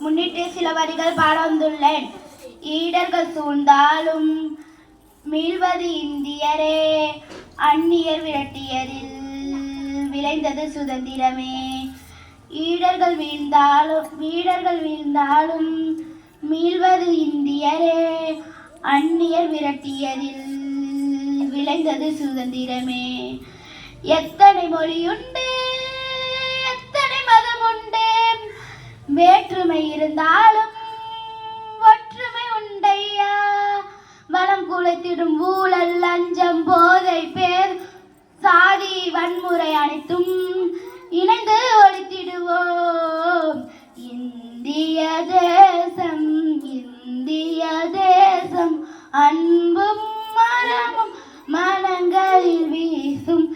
முன்னிட்டு சில வரிகள் பாட வந்துள்ளேன் ஈடர்கள் சூழ்ந்தாலும் மீள்வது இந்தியரே. அந்நியர் விரட்டியதில் விளைந்தது சுதந்திரமே. ஈடர்கள் வீழ்ந்தாலும் வீடர்கள் வீழ்ந்தாலும் மீள்வது இந்தியரே. அந்நியர் விரட்டியதில் விளைந்தது சுதந்திரமே. எத்தனை மொழியுண்டு? இருந்தாலும் ஒற்றுமை உண்டையா? வளம் குலைத்திடும் ஊழல் லஞ்சம் போதை பேர் சாதி வன்முறை அனைத்தும் இணைந்து ஒழித்திடுவோம். இந்திய தேசம் இந்திய தேசம் அன்பும் மரமும் மனங்களில் வீசும்.